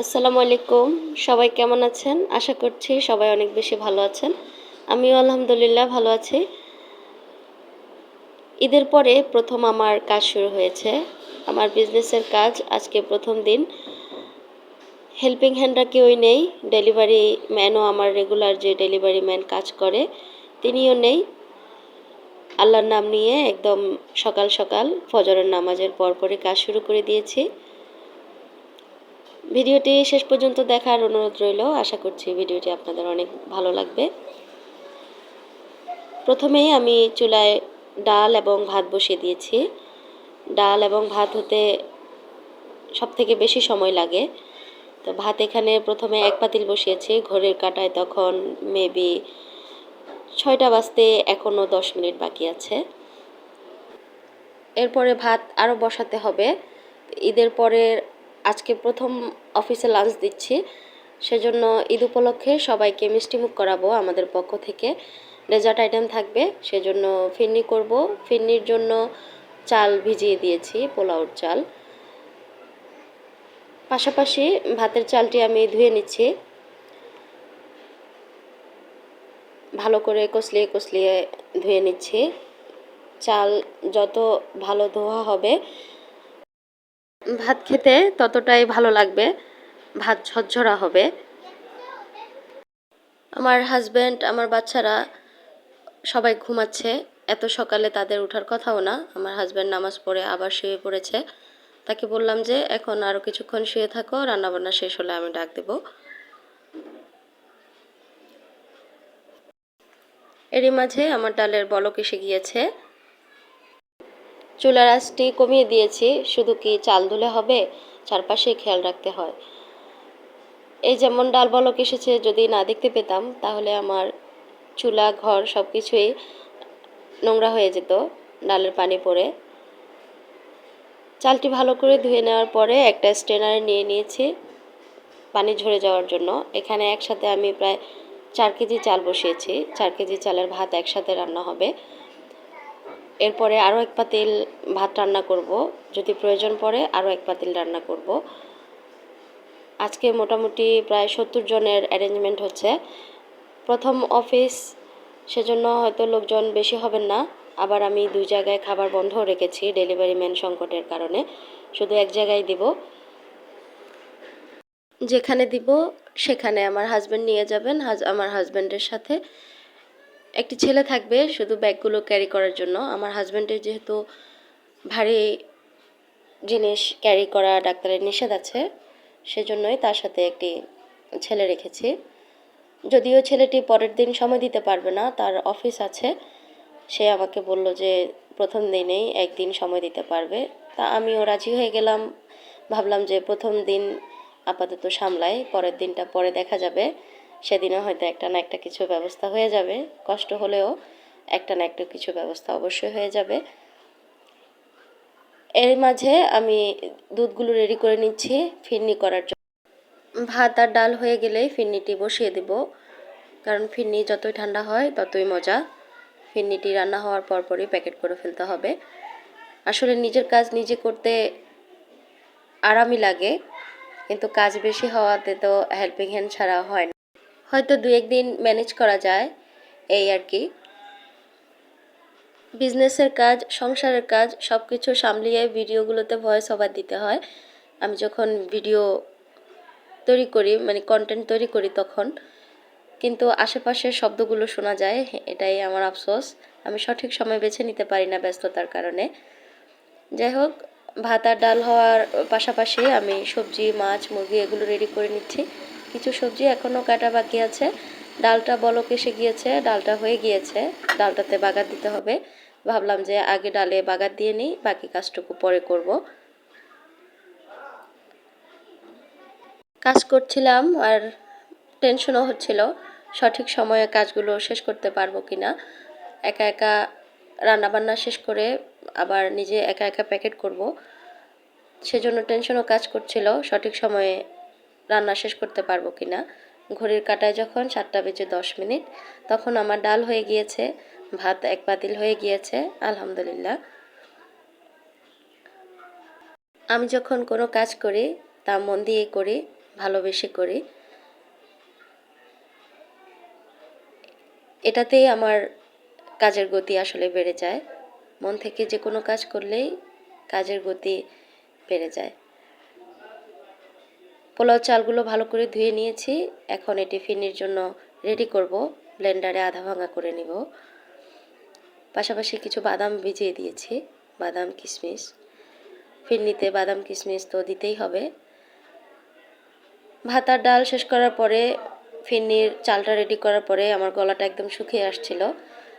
আসসালামু আলাইকুম। সবাই কেমন আছেন? আশা করছি সবাই অনেক বেশি ভালো আছেন। আমিও আলহামদুলিল্লাহ ভালো আছি। ঈদের পরে প্রথম আমার কাজ শুরু হয়েছে। আমার বিজনেসের কাজ আজকে প্রথম দিন। হেল্পিং হ্যান্ডরা কেউই নেই। ডেলিভারি ম্যানও আমার রেগুলার যে ডেলিভারি ম্যান কাজ করে, তিনিও নেই। আল্লাহর নাম নিয়ে একদম সকাল সকাল ফজরের নামাজের পরপরই কাজ শুরু করে দিয়েছি। ভিডিওটি শেষ পর্যন্ত দেখার অনুরোধ রইল। আশা করছি ভিডিওটি আপনাদের অনেক ভালো লাগবে। প্রথমেই আমি চুলায় ডাল এবং ভাত বসিয়ে দিয়েছি। ডাল এবং ভাত হতে সব থেকে বেশি সময় লাগে। তো ভাত এখানে প্রথমে এক পাতিল বসিয়েছি। ঘড়ির কাটায় তখন মেবি ছয়টা বাজতে এখনও দশ মিনিট বাকি আছে। এরপরে ভাত আরও বসাতে হবে। ঈদের পরের আজকে প্রথম অফিসে লাঞ্চ দিচ্ছি। সেজন্য ঈদ উপলক্ষে সবাইকে মিষ্টিমুখ করাবো আমাদের পক্ষ থেকে। ডেজার্ট আইটেম থাকবে, সেজন্য ফিরনি করব। ফিরনির জন্য চাল ভিজিয়ে দিয়েছি, পোলাওর চাল। পাশাপাশি ভাতের চালটি আমি ধুয়ে নিচ্ছি। ভালো করে কষলিয়ে কষলিয়ে ধুয়ে নিচ্ছি। চাল যত ভালো ধোয়া হবে ভাত খেতে ততটাই ভালো লাগবে, ভাত ঝরঝরা হবে। আমার হাজব্যান্ড আমার বাচ্চারা সবাই ঘুমাচ্ছে, এত সকালে তাদের ওঠার কথাও না। আমার হাজব্যান্ড নামাজ পড়ে আবার শুয়ে পড়েছে। তাকে বললাম যে, এখন আরও কিছুক্ষণ শুয়ে থাকো, রান্নাবান্না শেষ হলে আমি ডাক দেব। এরই মাঝে আমার ডালের বলক এসে গিয়েছে। চুলার আঁচটি কমিয়ে দিয়েছি, শুধু কি চাল ধুলে হবে? চারপাশে খেয়াল রাখতে হয়। এই যেমন ডাল বলক এসেছে, যদি না দেখতে পেতাম, তাহলে আমার চুলা, ঘর সব কিছুই নোংরা হয়ে যেত ডালের পানি পড়ে। চালটি ভালো করে ধুয়ে নেওয়ার পরে একটা স্ট্রেনারে নিয়ে নিয়েছি, পানি ঝরে যাওয়ার জন্য। এখানে একসাথে আমি প্রায় চার কেজি চাল বসিয়েছি। চার কেজি চালের ভাত একসাথে রান্না হবে। এরপরে আরও এক পাতিল ভাত রান্না করব। যদি প্রয়োজন পড়ে আরও এক পাতিল রান্না করব। আজকে মোটামুটি প্রায় সত্তর জনের অ্যারেঞ্জমেন্ট হচ্ছে। প্রথম অফিস সেজন্য হয়তো লোকজন বেশি হবেন না। আবার আমি দুই জায়গায় খাবার বন্ধ রেখেছি ডেলিভারি ম্যান সংকটের কারণে। শুধু এক জায়গায় দিব। যেখানে দিব, সেখানে আমার হাজব্যান্ড নিয়ে যাবেন হাজ আমার হাজব্যান্ডের সাথে। একটি ছেলে থাকবে শুধু ব্যাগগুলো ক্যারি করার জন্য। আমার হাজব্যান্ডের যেহেতু ভারী জিনিস ক্যারি করা ডাক্তারের নিষেধ আছে, সেজন্যই তার সাথে একটি ছেলে রেখেছি। যদিও ছেলেটি পরের দিন সময় দিতে পারবে না, তার অফিস আছে। সে আমাকে বলল যে প্রথম দিনেই একদিন সময় দিতে পারবে। তা আমিও রাজি হয়ে গেলাম। ভাবলাম যে প্রথম দিন আপাতত সামলাই, পরের দিনটা পরে দেখা যাবে। সেদিনও হয়তো একটা না একটা কিছু ব্যবস্থা হয়ে যাবে। কষ্ট হলেও একটা না একটা কিছু ব্যবস্থা অবশ্যই হয়ে যাবে। এর মাঝে আমি দুধগুলো রেডি করে নিচ্ছি, ফিরনি করার জন্য। ভাত আর ডাল হয়ে গেলেই ফিরনিটি বসিয়ে দেব। কারণ ফিরনি যতই ঠান্ডা হয়, ততই মজা। ফিরনিটি রান্না হওয়ার পরপরই প্যাকেট করে ফেলতে হবে। আসলে নিজের কাজ নিজে করতে আরামই লাগে, কিন্তু কাজ বেশি হওয়াতে তো হেল্পিং হ্যান্ড ছাড়া হয় না। হয়তো দু একদিন ম্যানেজ করা যায় এই আর কি। বিজনেসের কাজ, সংসারের কাজ সব কিছু সামলিয়ে ভিডিওগুলোতে ভয়েস ওভার দিতে হয়। আমি যখন ভিডিও তৈরি করি মানে কন্টেন্ট তৈরি করি তখন, কিন্তু আশেপাশের শব্দগুলো শোনা যায়, এটাই আমার আফসোস। আমি সঠিক সময় বেছে নিতে পারি না ব্যস্ততার কারণে। যাই হোক, ভাত আর ডাল হওয়ার পাশাপাশি আমি সবজি, মাছ, মুরগি এগুলো রেডি করে নিচ্ছি। কিছু সবজি এখনও কাটা বাকি আছে। ডালটা বলক এসে গিয়েছে, ডালটা হয়ে গিয়েছে। ডালটাতে বাগার দিতে হবে। ভাবলাম যে আগে ডালে বাগার দিয়ে নিই, বাকি কাজটুকু পরে করব। কাজ করছিলাম আর টেনশনও হচ্ছিল, সঠিক সময়ে কাজগুলো শেষ করতে পারব কি না একা একা রান্নাবান্না শেষ করে আবার নিজে একা একা প্যাকেট করব। সেজন্য টেনশনও কাজ করছিল, সঠিক সময়ে রান্না শেষ করতে পারব কি না ঘড়ির কাটায় যখন সাতটা বেজে দশ মিনিট, তখন আমার ডাল হয়ে গিয়েছে, ভাত এক পাতিল হয়ে গিয়েছে, আলহামদুলিল্লাহ। আমি যখন কোনো কাজ করি, তা মন দিয়ে করি, ভালোবেসে করি। এটাতেই আমার কাজের গতি আসলে বেড়ে যায়। মন থেকে যে কোনো কাজ করলেই কাজের গতি বেড়ে যায়। পোলাও চালগুলো ভালো করে ধুয়ে নিয়েছি। এখন এটি ফিনির জন্য রেডি করব। ব্লেন্ডারে আধা ভাঙা করে নিব। পাশাপাশি কিছু বাদাম ভিজিয়ে দিয়েছি। বাদাম, কিশমিশ। ফিরনিতে বাদাম, কিশমিশ তো দিতেই হবে। ভাতার ডাল শেষ করার পরে, ফিরনির চালটা রেডি করার পরে আমার গলাটা একদম শুকিয়ে আসছিল।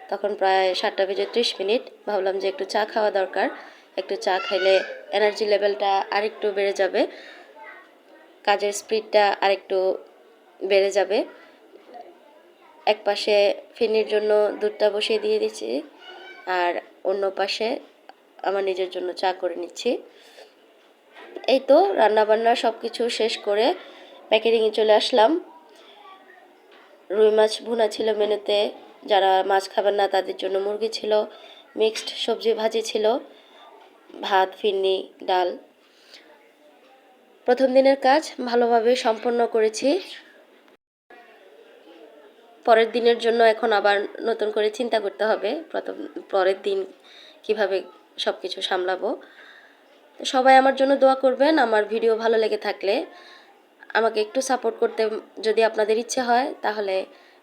তখন প্রায় সাতটা বেজে ত্রিশ মিনিট। ভাবলাম যে একটু চা খাওয়া দরকার। একটু চা খাইলে এনার্জি লেভেলটা আরেকটু বেড়ে যাবে। কাজের স্পিডটা আরেকটু বেড়ে যাবে। এক পাশে ফিরনির জন্য দুধটা বসিয়ে দিয়ে দিচ্ছি আর অন্য পাশে আমার নিজের জন্য চা করে নিচ্ছি। এই তো রান্নাবান্না সব কিছু শেষ করে প্যাকেটিংয়ে চলে আসলাম। রুই মাছ ভুনা ছিল মেনুতে, যারা মাছ খাবেন না তাদের জন্য মুরগি ছিল মিক্সড সবজি ভাজি ছিল, ভাত, ফিরনি, ডাল। প্রথম দিনের কাজ ভালোভাবে সম্পন্ন করেছি। পরের দিনের জন্য এখন আবার নতুন করে চিন্তা করতে হবে, প্রথম, পরের দিন কীভাবে সব কিছু সামলাবো। সবাই আমার জন্য দোয়া করবেন, আমার ভিডিও ভালো লেগে থাকলে আমাকে একটু সাপোর্ট করতে যদি আপনাদের ইচ্ছে হয়, তাহলে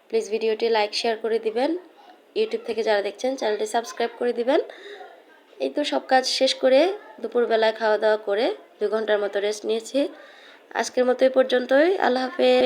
প্লিজ ভিডিওটি লাইক, শেয়ার করে দিবেন। ইউটিউব থেকে যারা দেখছেন, চ্যানেলটি সাবস্ক্রাইব করে দিবেন। এই তো সব কাজ শেষ করে দুপুরবেলায় খাওয়া দাওয়া করে দু ঘণ্টার মতো রেস্ট নিয়েছি। আজকের মতো এই পর্যন্তই। আল্লাহ হাফেজ।